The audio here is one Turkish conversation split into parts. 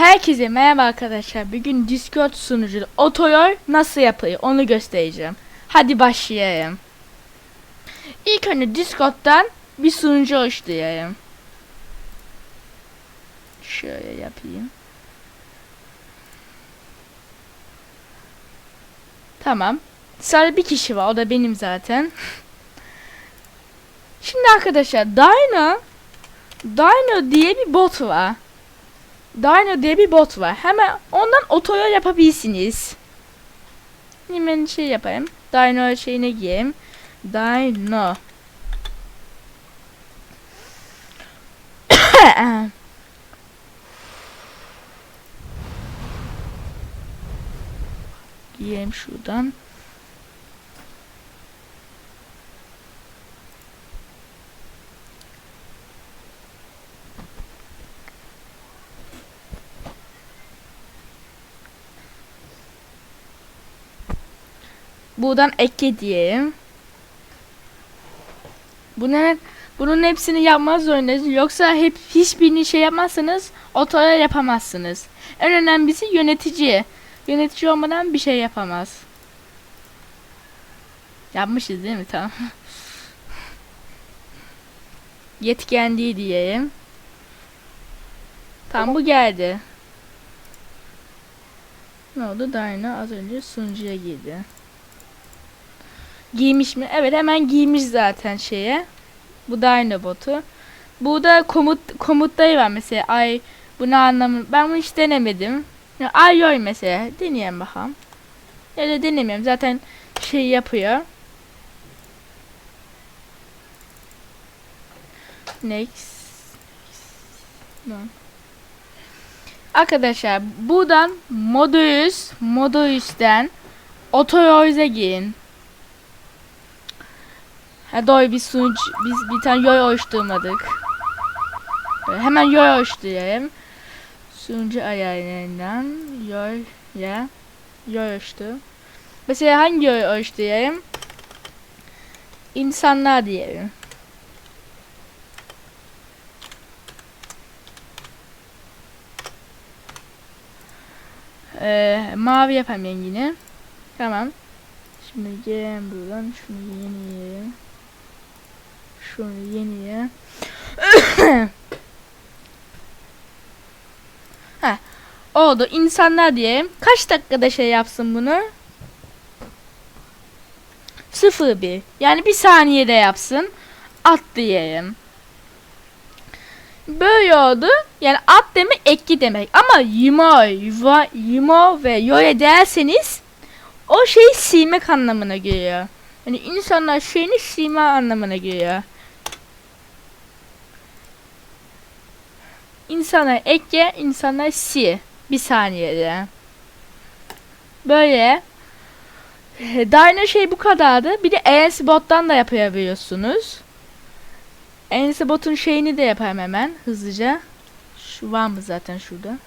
Herkese merhaba arkadaşlar. Bugün Discord sunucu otoyol nasıl yapılır onu göstereceğim. Hadi başlayalım. İlk önce Discord'dan bir sunucu oluşturayım. Şöyle yapayım. Tamam. Sadece bir kişi var. O da benim zaten. Şimdi arkadaşlar Dino Dino diye bir bot var. Dino diye bir bot var. Hemen ondan otoyol yapabilirsiniz. Hemen şey yapayım. Dino şeyine gireyim. Dino. Gireyim şuradan. Buradan eke diyeyim. Bunların bunun hepsini yapmaz zorundayız. Yoksa hep hiçbirini şey yapmazsanız otoyol yapamazsınız. En önemlisi yönetici. Yönetici olmadan bir şey yapamaz. Yapmışız değil mi? Tamam. Yetkenliği diyeyim. Tamam bu geldi. Ne oldu? Dino az önce sunucuya girdi. Giymiş mi? Evet hemen giymiş zaten şeye. Bu Dino botu. Bu da komut komutları var mesela. Ay bu ne anlamı? Ben bunu hiç denemedim. Ay yoy mesela. Deneyelim bakalım. Da denemiyorum. Zaten şey yapıyor. Next. No. Arkadaşlar buradan Modus Modus'ten Otoyoyze giyin. Ha doğru biz sunucu biz bir tane yoy oluşturmadık. Böyle hemen yoy oluşturayım. Sunucu ayarlarından yoy ya yoy oluştu. Mesela hangi yoy oluşturayım? İnsanlar diyelim. Ee, mavi yapayım yine. Tamam. Şimdi gelelim buradan şunu yenileyelim. Şunu yeniye. ha, oldu. İnsanlar diyelim. Kaç dakikada şey yapsın bunu? Sıfır bir. Yani bir saniyede yapsın. At diyelim. Böyle oldu. Yani at demek ekli demek. Ama yimo, yuva, yimo ve yoya derseniz o şeyi silmek anlamına geliyor. Yani insanlar şeyini silme anlamına geliyor. İnsanlar ekle, insanlar si. Bir saniyede. Böyle. Dyna şey bu kadardı. Bir de ENS bot'tan da yapabiliyorsunuz. ENS bot'un şeyini de yapayım hemen hızlıca. Şu var mı zaten şurada?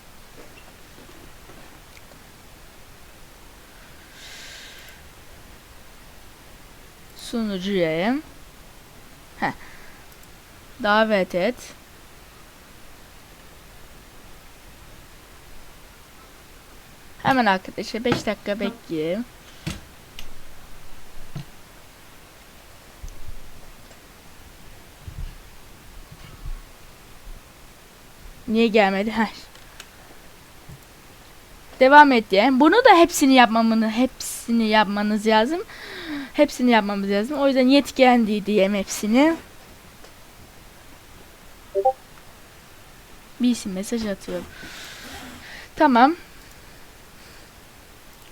Sunucuya. Heh. Davet et. Hemen arkadaşlar 5 dakika bekleyelim. Niye gelmedi? Heh. Devam et diye. Bunu da hepsini yapmamını hepsini yapmanız lazım. Hepsini yapmamız lazım. O yüzden yetkendi diyeyim hepsini. Bir isim mesaj atıyorum. Tamam.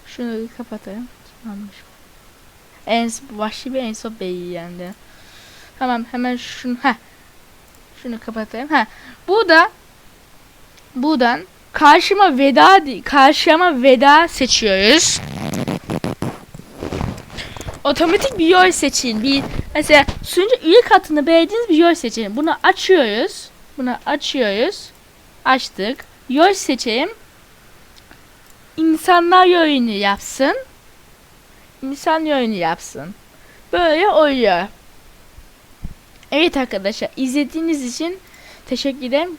Şunu bir kapatayım. Tamammış. En vahşi bir en son beyi yendi. Tamam hemen şunu ha. Şunu kapatayım. Ha. Bu da buradan karşıma veda karşıma veda seçiyoruz. Otomatik bir yol seçin. Bir mesela sunucu üye katını beğendiğiniz bir yol seçin. Bunu açıyoruz. Bunu açıyoruz. Açtık. Yol seçeyim. İnsanlar yolunu yapsın. İnsan yolunu yapsın. Böyle oluyor. Evet arkadaşlar izlediğiniz için teşekkür ederim.